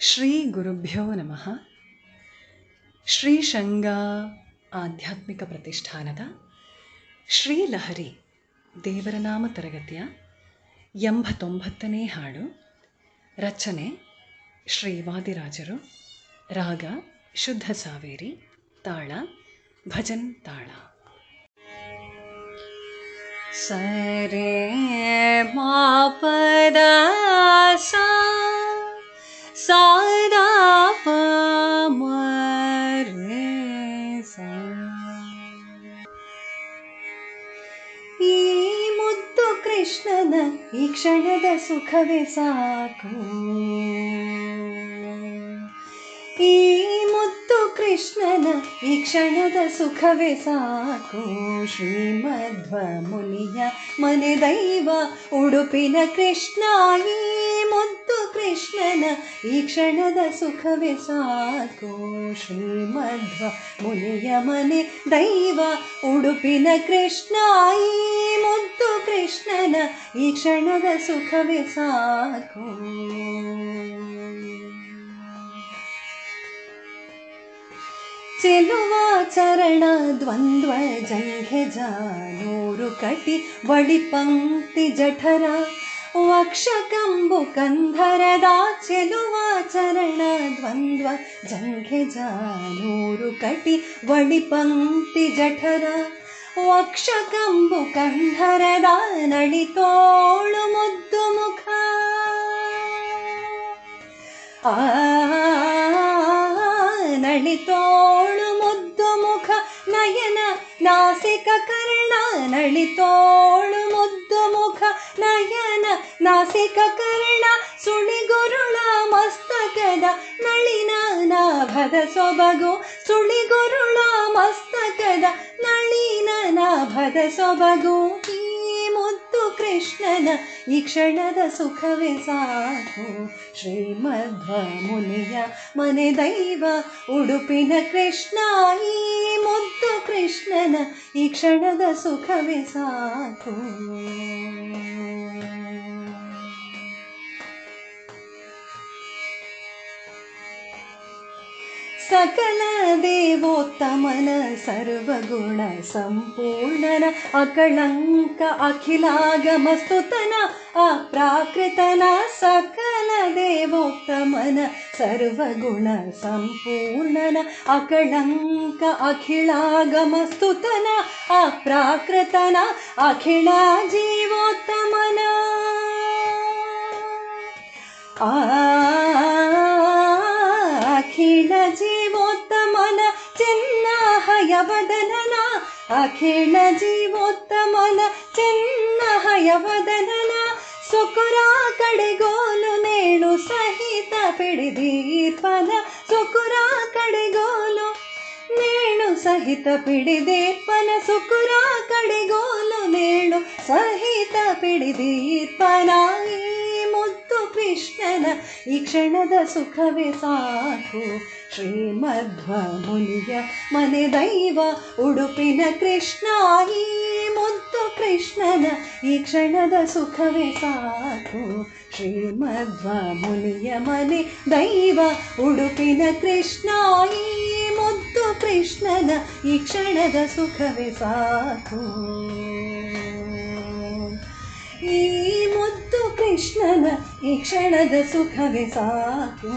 ಶ್ರೀ ಗುರುಭ್ಯೋ ನಮಃ. ಶ್ರೀಶಂಗ ಆಧ್ಯಾತ್ಮಿಕ ಪ್ರತಿಷ್ಠಾನದ ಶ್ರೀಲಹರಿ ದೇವರ ನಾಮ ತರಗತಿಯ ಎಂಬತ್ತೊಂಬತ್ತನೇ ಹಾಡು. ರಚನೆ ಶ್ರೀ ವಾದಿರಾಜರು. ರಾಗ ಶುದ್ಧ ಸಾವೇರಿ. ತಾಳ ಭಜನ್ ತಾಳ. ಸರೆ ಮಾಪದ ಸಾ ಸಾದಾ ಪ ಮರೆ ಸಾ. ಈ ಮುದ್ದು ಕೃಷ್ಣನ ಈ ಕ್ಷಣದ ಸುಖವೇ ಸಾಕು ಈ ಮುದ್ದು ಕೃಷ್ಣನ ಈ ಕ್ಷಣದ ಸುಖವೇ ಸಾಕು ಶ್ರೀಮಧ್ವ ಮುನಿಯ ಮನೆ ದೈವ ಉಡುಪಿನ ಕೃಷ್ಣ ಈ ಮುದ್ದು ಕೃಷ್ಣನ ಈ ಕ್ಷಣದ ಸುಖವೇ ಸಾಕು ಶ್ರೀಮಧ್ವ ಮುನಿಯ ಮನೆ ದೈವ ಉಡುಪಿನ ಕೃಷ್ಣ ಈ ಮುದ್ದು ಕೃಷ್ಣನ ಈ ಕ್ಷಣದ ಸುಖವೇ ಸಾಕು ಚೆಲುವ ಚರಣ ದ್ವಂದ್ವ ಜಂಘೆ ಜಾನೂರು ಕಟಿ ಬಡಿ ಪಂಕ್ತಿ ಜಠರ ವಕ್ಷ ಕಂಬು ಕಂಧರದ ಚೆಲುವ ಚರಣ ದ್ವಂದ್ವ ಜಂಘೆ ಜಾನೂರು ಕಟಿ ಬಡಿ ಪಂಕ್ತಿ ಜಠರ ವಕ್ಷ ಕಂಬು ಕಂಧರದ ನಳಿತೋಳು ಮುದ್ದು ಮುಖ ಆ ನಳಿತೋಳು ಮುದ್ದು ಮುಖ ನಯನ ನಾಸಿಕ ಕರ್ಣ ನಳಿತೋಳು ಕರ್ಣ, ಸುಳಿಗುರುಳ ಮಸ್ತಕದ ನಳಿನ ನಾಭದ ಸೊಬಗು. ಸುಳಿಗುರುಳ ಮಸ್ತಕದ ನಳಿನ ನಾಭದ ಸೊಬಗು. ಈ ಮುದ್ದು ಕೃಷ್ಣನ ಈ ಕ್ಷಣದ ಸುಖವೇ ಸಾಕು. ಶ್ರೀಮಧ್ವ ಮುನಿಯ ಮನೆ ದೈವ ಉಡುಪಿನ ಕೃಷ್ಣ, ಈ ಮುದ್ದು ಕೃಷ್ಣನ ಈ ಕ್ಷಣದ ಸುಖವೇ ಸಾಕು. सकल देवोत्तमन सर्वागुण सम्पूर्णन अकणङ्क अखिलागमस्तुतन अप्राकृतन सकल देवोत्तमन सर्वागुण सम्पूर्णन अकणङ्क अखिलागमस्तुतन अप्राकृतना अखिल जीवोत्तमन आ ಹಯವದನನ, ಅಖಿಲ ಜೀವೋತ್ತಮನ, ಚಿನ್ನ ಹಯವದನನ, ಸುಕುರ ಕಡೆಗೋಲು ನೇಣು ಸಹಿತ ಪಿಡಿದೀರ್ಪನ ಸುಕುರ ಕಡೆಗೋಲು ನೇಣು ಸಹಿತ ಪಿಡಿದೀರ್ಪನ ಸುಕುರ ಕಡೆಗೋಲು ನೇಣು ಸಹಿತ ಪಿಡಿದೀರ್ಪನ ಈ ಮುದ್ದು ಕೃಷ್ಣನ ಈ ಕ್ಷಣದ ಸುಖವೇ ಸಾಕು ಶ್ರೀಮಧ್ವ ಮುನಿಯ ಮನೆ ದೈವ ಉಡುಪಿನ ಕೃಷ್ಣ ಈ ಮುದ್ದು ಕೃಷ್ಣನ ಈ ಕ್ಷಣದ ಸುಖವೇ ಸಾಕು ಶ್ರೀಮಧ್ವ ಮುನಿಯ ಮನೆ ದೈವ ಉಡುಪಿನ ಕೃಷ್ಣ ಈ ಮುದ್ದು ಕೃಷ್ಣನ ಈ ಕ್ಷಣದ ಸುಖವೇ ಸಾಕು ಈ ಮುದ್ದು ಕೃಷ್ಣನ ಈ ಕ್ಷಣದ ಸುಖವೇ ಸಾಕು.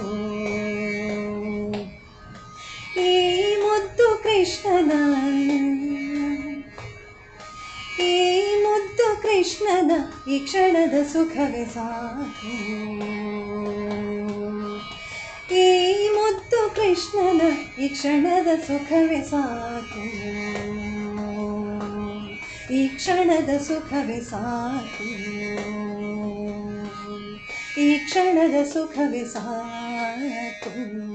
ಈ ಮುದ್ದು ಕೃಷ್ಣನ ಈ ಮುದ್ದು ಕೃಷ್ಣನ ಈ ಕ್ಷಣದ ಸುಖವೇ ಸಾಕು. ಈ ಮುದ್ದು ಕೃಷ್ಣನ ಈ ಕ್ಷಣದ ಸುಖವೇ ಸಾಕು. ಈ ಕ್ಷಣದ ಸುಖವೇ ಸಾಕು. क्षण सुख विसार तुम